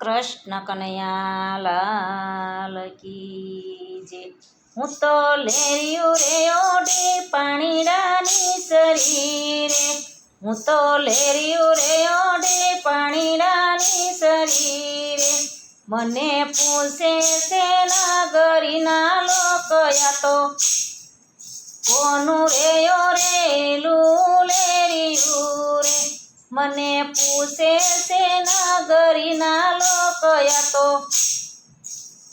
કૃષ્ણ કનૈયા લાલ કી જે. હું તો લેરિયું રે ઓડે પાણી રાની શરીરે હું તો લેર્યું રે ઓડે પાણી રાની શરીરે મને પૂછે છે નગરીના લોકયા તો. કોનું રે રેલું લેર્યું રે. મને પૂછે છે નગરીના લોકયા તો?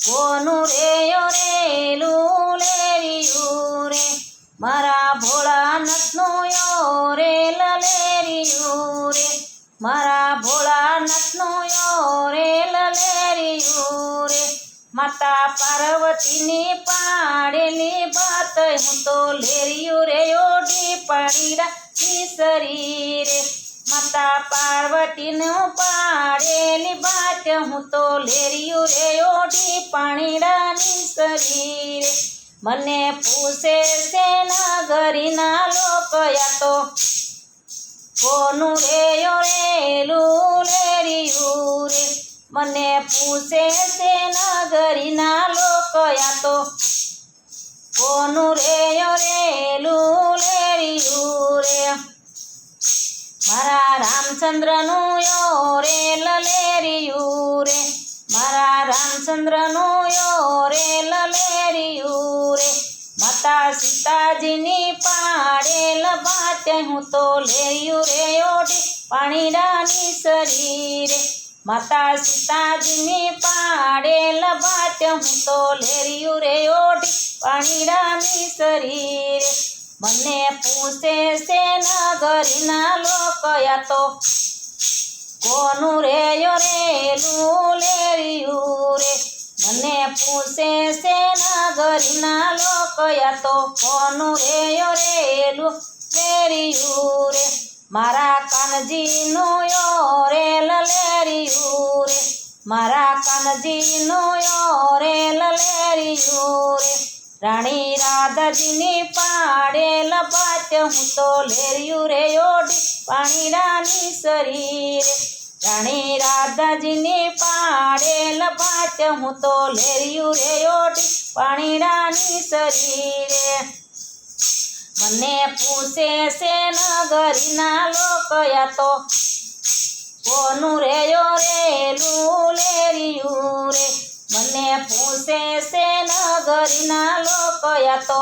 કોનું રે, યો રેલું લેરિયું રે? મારા ભોળાનાથનું યો રે લલેરિયું રે? મારા ભોળાનાથનું યો રે લલેરિયું રે? માતા પાર્વતીની પાડેલી વાત હું તો લેરિયું રે ઓઢી પાડીરા શરીરે માતા પાર્વતીનું પાડેલી વાત હું તો લેરિયું રે ઓઢી પાણીડાની શરીર. મને પૂછે છે નગરીના લોકયા તો કોનું રે યો રેલું લેરિયું રે. મને પૂછે છે નગરીના લોકયા તો કોનું રે યો રેલું લેરિયું રે. મારા રામચંદ્રનું યો રે, લલેરિયું રે. મારા રામચંદ્રનું યો રે, લલેરિયું રે. માતા સીતાજીની પાડેલ બાત હું તો લેરિયું રે ઓઢી પાણીડાની શરીરે. માતા સીતાજીની પાડેલ બાત હું તો લેરિયું રે ઓઢી પાણીડાની શરીરે. મને પૂછે છે નગરીના લોકયા તો, કોનું રે યો રે લેરિયું રે? મને પૂછે છે નગરીના લોકયા તો, કોનું રે યો રે લેરિયું રે? મારા કાનજીનું યો રે લલેરિયું રે, મારા કાનજીનું યો રે લલેરિયું રે. રાણી રાધાજીની પાડે બાત હું તો લેર્યું રે ઓડી પાણી રાની શરીર. રાણી રાધાજીની પાડે બાત હું તો લેર્યું રે ઓઢી પાણીડાની શરીરે. મને પૂછે છે નગરીના લોકયા તો કોનું રે? રેલું લેર્યું રે? મને પૂછે છે નગરીના લોકયા તો,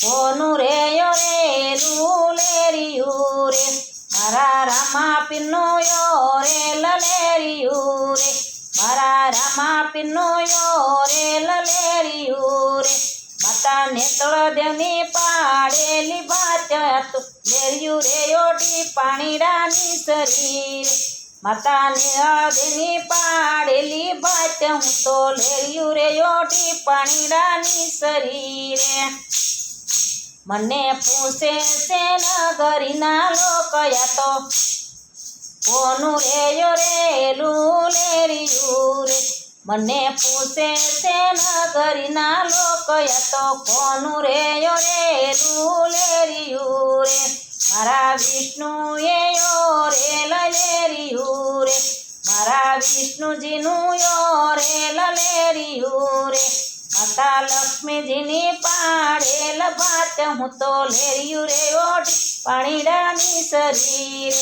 કોનું રે, યો રે રૂલેરિયું રે? મારા રામા પિનો યો રે લલેરિયું રે? મારા રામા પિનો યો રે લલેરિયું રે? માતા નેતળ દેવની પાડેલી બાત હતું લેરિયું રે યોટી પાણી રાની શરીર માતા દેવની પાડેલી બાત હું તો લેરિયું રે ઓટી પાણી રાની શરીરે. મને પૂછે છે નગરીના લોકયા તો કોનું રે યો રેલું લેરિયું રે? મને પૂછે છે નગરીના લોકયા તો કોનું રે યો રેલું લેરિયું રે? મારા વિષ્ણુએ વિષ્ણુજીનું યો રે, લલેરિયું રે. માતા લક્ષ્મીજીની પાડેલ ભાત, હું તો લેરિયું રે ઓઢ પાણીડાની શરીર.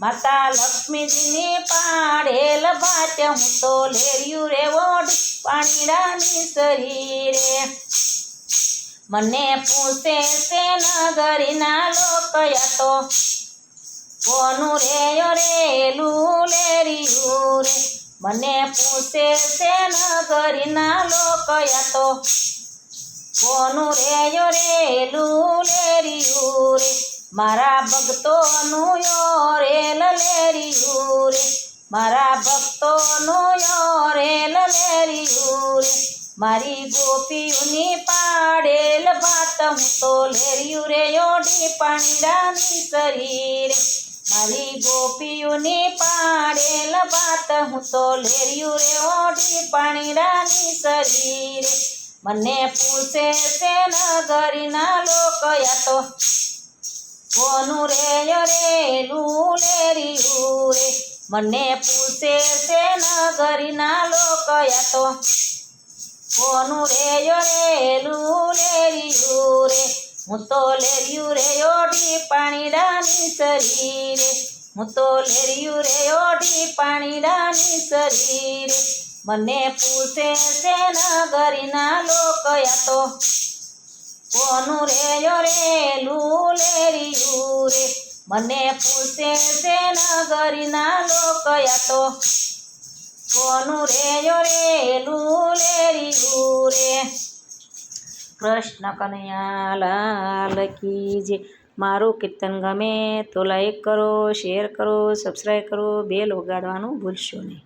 માતા લક્ષ્મીજીની પાડેલ ભાત, હું તો લેરિયું રે ઓઢ પાણીડાની શરીરે. મને પૂછે છે નગરીના લોકયા તો? કોનું રે યો રેલું લેરિયું રે? મને પૂછે છે નગરીના લોકો તો, કોનું રે યો રેલું લેરિયું રે? મારા ભક્તોનું યો રે લલેરિયું રે. મારા ભક્તોનું યો રે લલેરિયું રે. મારી ગોપીઓની પાડેલ ભાત તો લેર્યું રે, ઓઢી પાણીડાની શરીરે. મારી ગોપીઓની પાડેલ વાત હું તો લેર્યું રે ઓઢી પાણીડાની શરીરે. મને પૂછે છે નગરીના લોકયા તો કોનું રે રે લેરિયું રે? મને પૂછે છે નગરીના લોકયા તો કોનું રે યો રેલું લેર્યું રે? હું તો લેરિયું રે ઓઢી પાણીડાની સરી શરીરે. હું તો લેરિયું રે ઓઢી પાણીડાની સરી શરીરે. મને પૂછે છે નગરીના લોકયા તો, કોનું રે? યો રે લેરિયું રે? મને પૂછે છે નગરીના લોકયા તો, કોનું રે? યો રે લેરિયું રે? કૃષ્ણ કનૈયાલાલ કી જે મારું કીર્તન ગમે તો લાઈક કરો શેર કરો સબસ્ક્રાઈબ કરો બેલ વગાડવાનું ભૂલશો નહીં.